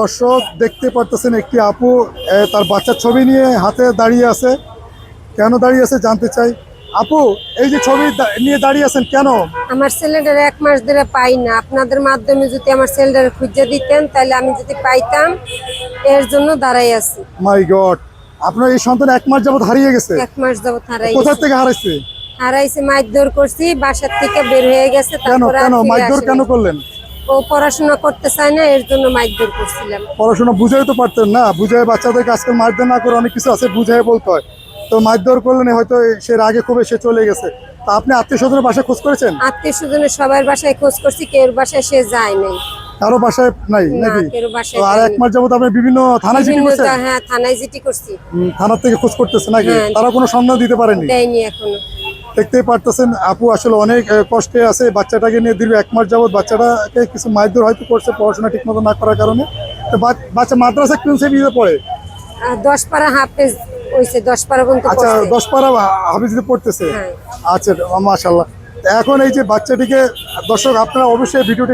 দর্শক দেখতে পারতেছেন একটি আপু তার বাচ্চার ছবি নিয়ে হাতে দাঁড়িয়ে আছে। কেন দাঁড়িয়ে আছে জানতে চাই। আপু এই যে ছবি নিয়ে দাঁড়িয়ে আছেন কেন? আমার ছেলেটার এক মাস ধরে পাই না। আপনাদের মাধ্যমে যদি আমার ছেলেটার খুঁজে দিতেন তাহলে আমি যদি পাইতাম এর জন্য দাঁড়াই আছি। মাই গড আপনার এই সন্তান এক মাস যাবত হারিয়ে গেছে। এক মাস যাবত হারাই কোথা থেকে হারাইছে? হারাইছে মারধর করছি বাসার থেকে বের হয়ে গেছে কেন কেন? মারধর কেন করলেন? ও পড়াশোনা করতে চায় না এর জন্য মারধর করছিলাম। পড়াশোনা বুঝাই তো পারতেন না বুঝাই মারধর না করে অনেক কিছু আছে বুঝাই বলতে হয়। তো মারধর করলেন হয়তো সে আগে খুবই সে চলে গেছে। তা আপনি আত্মীয় স্বজনের বাসায় খোঁজ করেছেন? আত্মীয় স্বজনের সবার বাসায় খোঁজ করছি কেউ বাসায় সে যায় নাই। কারও বাসায় নাই নাকি? তো আর এক মাস যাবত আপনি বিভিন্ন থানায় বিভিন্ন করছেন? হ্যাঁ থানায় জিটি করছি। থেকে খোঁজ করতেছে নাকি? হ্যাঁ। তারা কোনো সন্ধান দিতে পারেনি? দেয়নি এখনও। দেখতেই পারতেছেন আপু আসলে অনেক কষ্টে আছে বাচ্চাটাকে নিয়ে দীর্ঘ এক মাস যাবৎ বাচ্চাটাকে কিছু মাইদুর হয়তো করছে পড়াশোনা ঠিক মতো না করার কারণে। তো বাচ্চা মাদ্রাসা কোন শ্রেণীতে পড়ে? দশ পারা হাফেজ হয়েছে দশ পারা পর্যন্ত আচ্ছা দশ পারা হাফিজিতে পড়তেছে? হ্যাঁ। আচ্ছা মাশাল্লাহ এখন এই যে বাচ্চাটিকে দর্শক আপনারা অবশ্যই ভিডিওটি